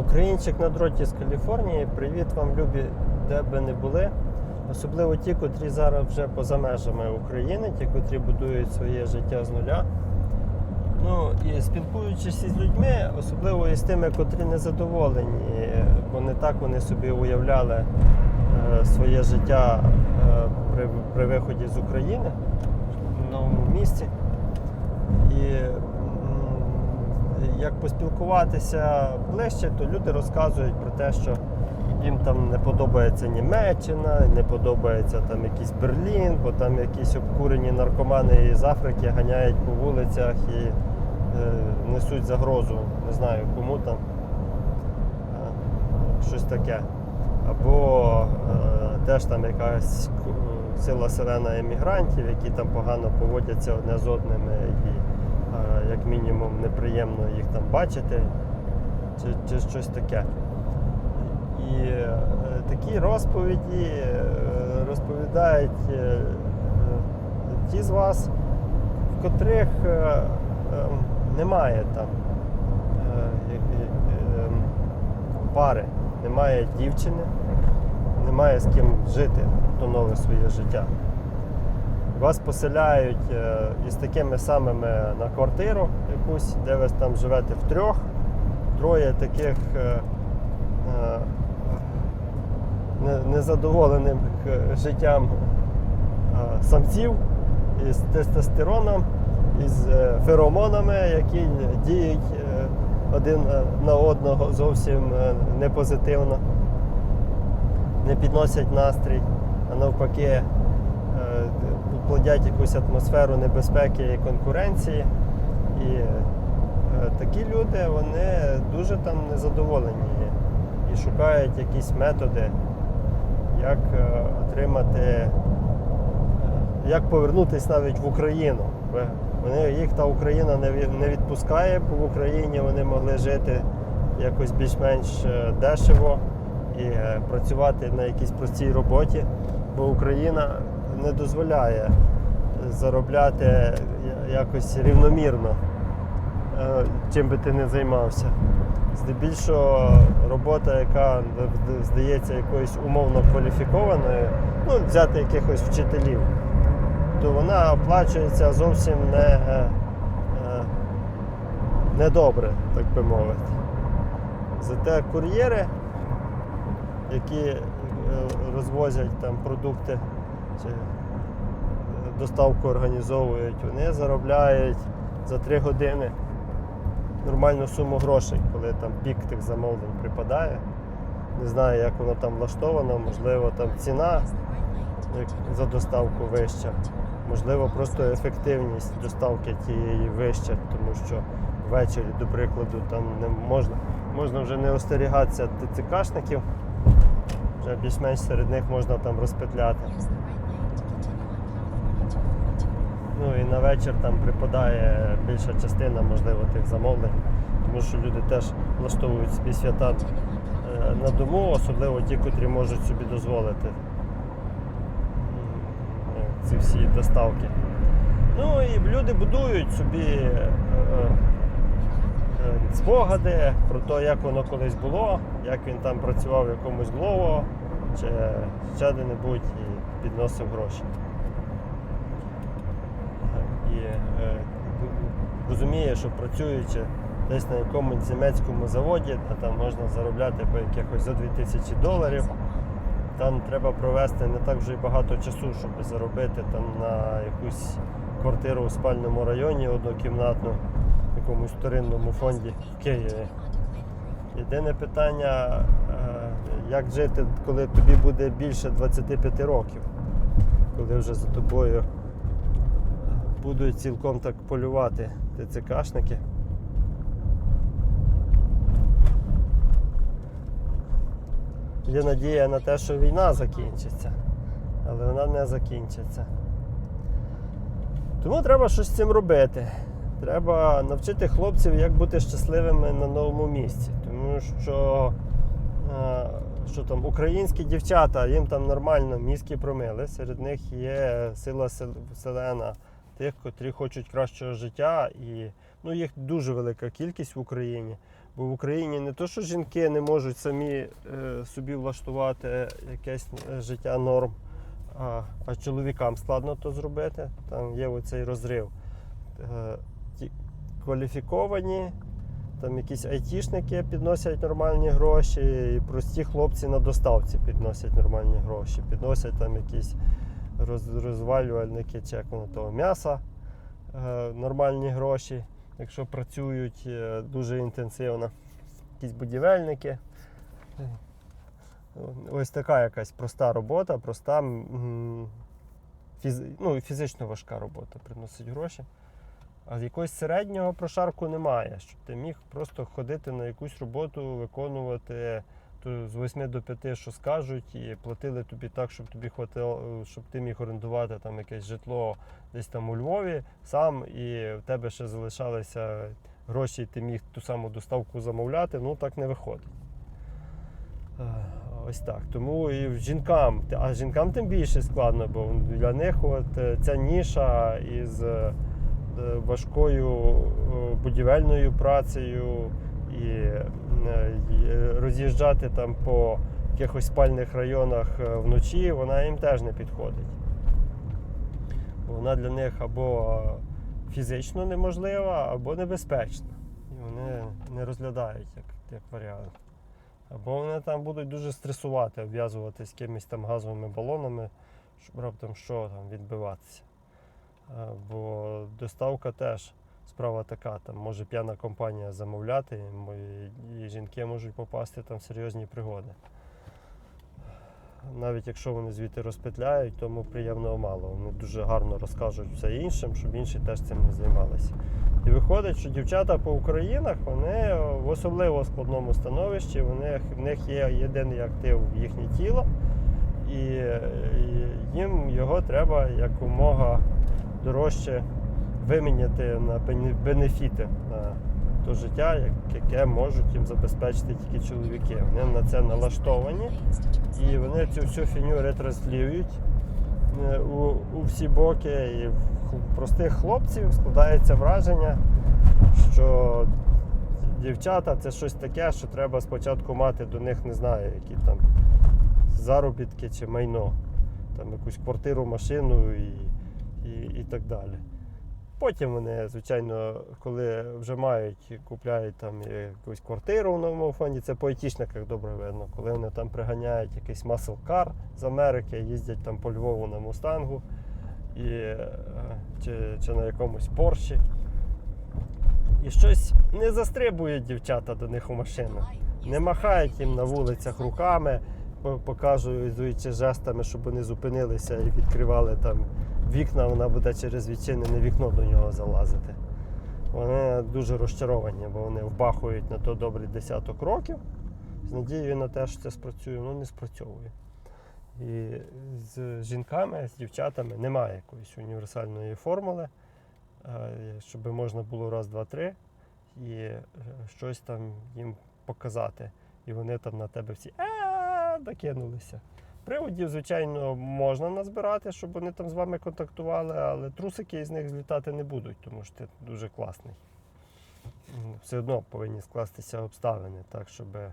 Українчик на дроті з Каліфорнії. Привіт вам, любі, де би не були. Особливо ті, котрі зараз вже поза межами України, ті, котрі будують своє життя з нуля. Ну і спілкуючись із людьми, особливо із тими, котрі не задоволені, бо не так вони собі уявляли е, своє життя е, при, при виході з України в новому місці. І м, як поспілкуватися ближче, то люди розказують про те, що їм там не подобається Німеччина, не подобається там якийсь Берлін, бо там якісь обкурені наркомани із Африки ганяють по вулицях і е, несуть загрозу, не знаю кому там. Е, щось таке. Або е, теж там якась сила сирена емігрантів, які там погано поводяться одне з одними, і е, як мінімум неприємно їх там бачити, чи, чи щось таке. І е, такі розповіді е, розповідають е, ті з вас, в котрих е, е, немає там е, е, е, пари, немає дівчини, немає з ким жити то нове своє життя. Вас поселяють е, із такими самими на квартиру якусь, де ви там живете втрьох, троє таких е, е, не- незадоволених життям самців із тестостероном, із феромонами, які діють один на одного зовсім е, непозитивно, не підносять настрій, а навпаки плодять якусь атмосферу небезпеки і конкуренції. І е, такі люди вони дуже там незадоволені і шукають якісь методи, як е, отримати, е, як повернутися навіть в Україну. Вони, їх та Україна не відпускає, бо в Україні вони могли жити якось більш-менш дешево і працювати на якійсь простій роботі, бо Україна не дозволяє заробляти якось рівномірно, е, чим би ти не займався. Здебільшого робота, яка здається якоюсь умовно кваліфікованою, ну, взяти якихось вчителів, то вона оплачується зовсім не, е, е, недобре, так би мовити. Зате кур'єри, які розвозять там продукти доставку організовують, вони заробляють за 3 години нормальну суму грошей, коли там пік тих замовлень припадає. Не знаю, як воно там влаштовано, можливо, там ціна за доставку вища, можливо, просто ефективність доставки тієї вища, тому що ввечері, до прикладу, там не можна, можна вже не остерігатися ТЦКшників, вже більш-менш серед них можна там розпетляти. Ну і на вечір там припадає більша частина, можливо, тих замовлень, тому що люди теж влаштовують собі свята е, на дому, особливо ті, котрі можуть собі дозволити ці всі доставки. Ну і люди будують собі е, е, спогади про те, як воно колись було, як він там працював в якомусь Glovo чи ще де-небудь і підносив гроші і е, розуміє, що працюючи десь на якомусь німецькому заводі, а там можна заробляти по якихось за 2000 доларів. Там треба провести не так вже й багато часу, щоб заробити там на якусь квартиру у спальному районі однокімнатну, в якомусь вторинному фонді в Києві. Єдине питання, е, як жити, коли тобі буде більше 25 років, коли вже за тобою будуть цілком так полювати ТЦКшники. Є надія на те, що війна закінчиться, але вона не закінчиться. Тому треба щось з цим робити. Треба навчити хлопців, як бути щасливими на новому місці. Тому що, е, що там українські дівчата, їм там нормально мізки промили. Серед них є сила сел- селена тих, котрі хочуть кращого життя, і ну, їх дуже велика кількість в Україні. Бо в Україні не то, що жінки не можуть самі е, собі влаштувати якесь е, життя норм, а, а чоловікам складно то зробити. Там є оцей розрив. Е, ті кваліфіковані, там якісь айтішники підносять нормальні гроші, і прості хлопці на доставці підносять нормальні гроші, підносять там якісь розвалювальники чи як воно того м'яса е, нормальні гроші, якщо працюють е, дуже інтенсивно. Якісь будівельники. Ось така якась проста робота, проста, фіз, ну, фізично важка робота приносить гроші. А якогось середнього прошарку немає, щоб ти міг просто ходити на якусь роботу, виконувати з 8 до 5, що скажуть, і платили тобі так, щоб тобі хватило, щоб ти міг орендувати там якесь житло десь там у Львові сам, і в тебе ще залишалися гроші, і ти міг ту саму доставку замовляти, ну так не виходить. Е, Ось так. Тому і жінкам, а жінкам тим більше складно, бо для них от е, ця ніша із е, важкою е, будівельною працею е, і роз'їжджати там по якихось спальних районах е, вночі, вона їм теж не підходить. Вона для них або фізично неможлива, або небезпечна. І вони не розглядають як, як варіант. Або вони там будуть дуже стресувати, обв'язуватись якимись там газовими балонами, щоб раптом що там відбиватися. Бо доставка теж справа така, там може п'яна компанія замовляти, і жінки можуть попасти там в серйозні пригоди. Навіть якщо вони звідти розпетляють, тому приємного мало. Вони дуже гарно розкажуть все іншим, щоб інші теж цим не займалися. І виходить, що дівчата по Українах вони в особливо складному становищі, вони, в них є єдиний актив їхнє тіло, і, і їм його треба якомога дорожче виміняти на бенефіти на то життя, яке можуть їм забезпечити тільки чоловіки. Вони на це налаштовані і вони цю всю фіню ретранслюють е, у, у всі боки. І в простих хлопців складається враження, що дівчата це щось таке, що треба спочатку мати до них, не знаю, які там заробітки чи майно, там якусь квартиру, машину і, і, і так далі. Потім вони, звичайно, коли вже мають, купляють там якусь квартиру в новому фонді, це по айтішниках добре видно. Коли вони там приганяють якийсь car з Америки, їздять там по Львову на Мустангу і, е, чи, чи на якомусь Порші. І щось не застрибують дівчата до них у машину. Не махають їм на вулицях руками, по- показуючи жестами, щоб вони зупинилися і відкривали там вікна, вона буде через відчинене вікно до нього залазити. Вони дуже розчаровані, бо вони вбахують на то добрий десяток років з надією на те, що це спрацює, воно не спрацьовує. І з жінками, з дівчатами немає якоїсь універсальної формули, е, щоб можна було раз, два, три і е, щось там їм показати. І вони там на тебе всі «А, докинулися. Приводів, звичайно, можна назбирати, щоб вони там з вами контактували, але трусики із них злітати не будуть, тому що ти дуже класний. Все одно повинні скластися обставини, так, щоб е,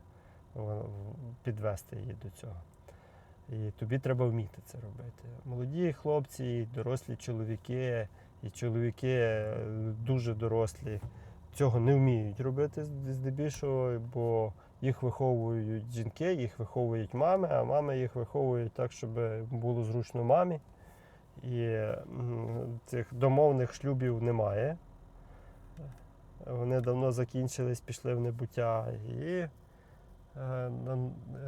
підвести її до цього. І тобі треба вміти це робити. Молоді хлопці, дорослі чоловіки, і чоловіки е, дуже дорослі цього не вміють робити здебільшого, бо їх виховують жінки, їх виховують мами, а мами їх виховують так, щоб було зручно мамі. І цих домовних шлюбів немає. Вони давно закінчились, пішли в небуття. І е, на,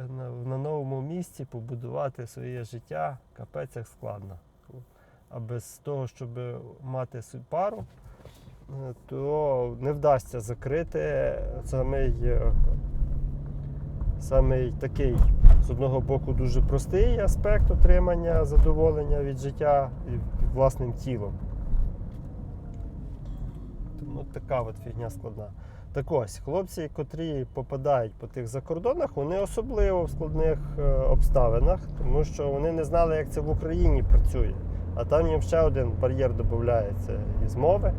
на, на новому місці побудувати своє життя капець як складно. А без того, щоб мати пару, е, то не вдасться закрити самий, е, самий такий, з одного боку, дуже простий аспект отримання задоволення від життя і власним тілом. Тому така от фігня складна. Так ось, хлопці, котрі попадають по тих закордонах, вони особливо в складних е, обставинах, тому що вони не знали, як це в Україні працює. А там їм ще один бар'єр додається із мови.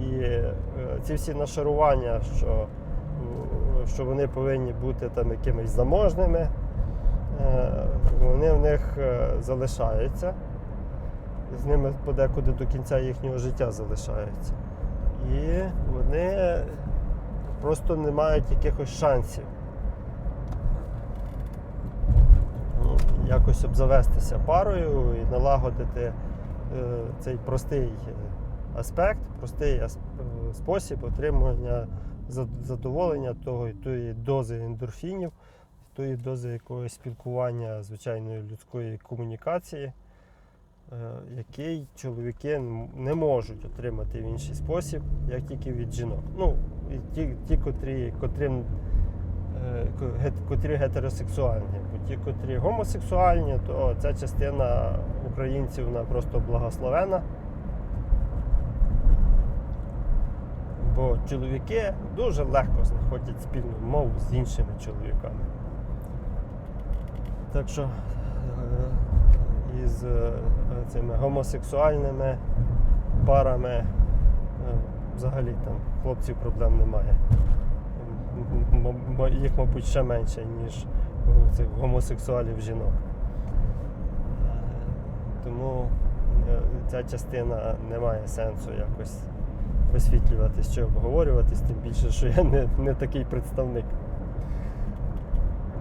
І е, ці всі нашарування, що що вони повинні бути там якимись заможними, е, вони в них е, залишаються. З ними подекуди до кінця їхнього життя залишаються. І вони просто не мають якихось шансів. ну, якось обзавестися парою і налагодити е, цей простий аспект, простий спосіб отримання задоволення того, тої дози ендорфінів, тої дози якогось спілкування, звичайної людської комунікації, е, який чоловіки не можуть отримати в інший спосіб, як тільки від жінок. Ну, і ті, ті котрі, котрим е, котрі гетеросексуальні. Бо ті, котрі гомосексуальні, то ця частина українців вона просто благословена. Бо чоловіки дуже легко знаходять спільну мову з іншими чоловіками. Так що е, із е, цими гомосексуальними парами е, взагалі там хлопців проблем немає. Їх, мабуть, ще менше, ніж цих гомосексуалів жінок. Тому ця частина не має сенсу якось висвітлюватись чи обговорюватись, тим більше, що я не, не такий представник.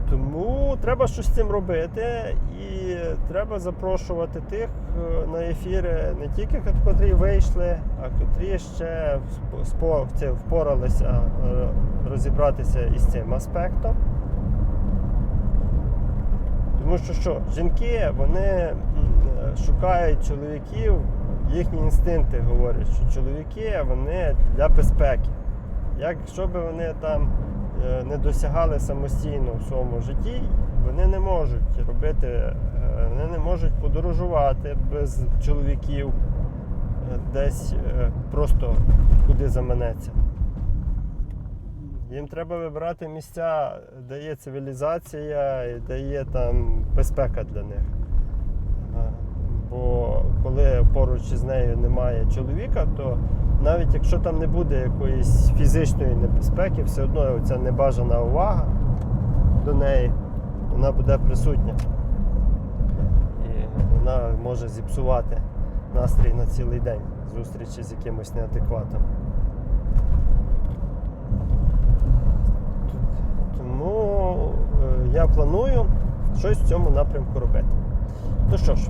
Тому треба щось з цим робити, і треба запрошувати тих е, на ефіри не тільки котрі вийшли, а котрі ще впоралися е, розібратися із цим аспектом. Тому що що, жінки вони е, шукають чоловіків, їхні інстинкти говорять, що чоловіки вони для безпеки. Якщо б вони там е, не досягали самостійно в своєму житті, вони не можуть робити, е, вони не можуть подорожувати без чоловіків е, десь просто куди заманеться. Їм треба вибирати місця, де є цивілізація і де є там безпека для них. Бо коли поруч із нею немає чоловіка, то навіть якщо там не буде якоїсь фізичної небезпеки, все одно ця небажана увага до неї, вона буде присутня. І вона може зіпсувати настрій на цілий день зустрічі з якимось неадекватом. Тому е, я планую щось в цьому напрямку робити. Ну що ж,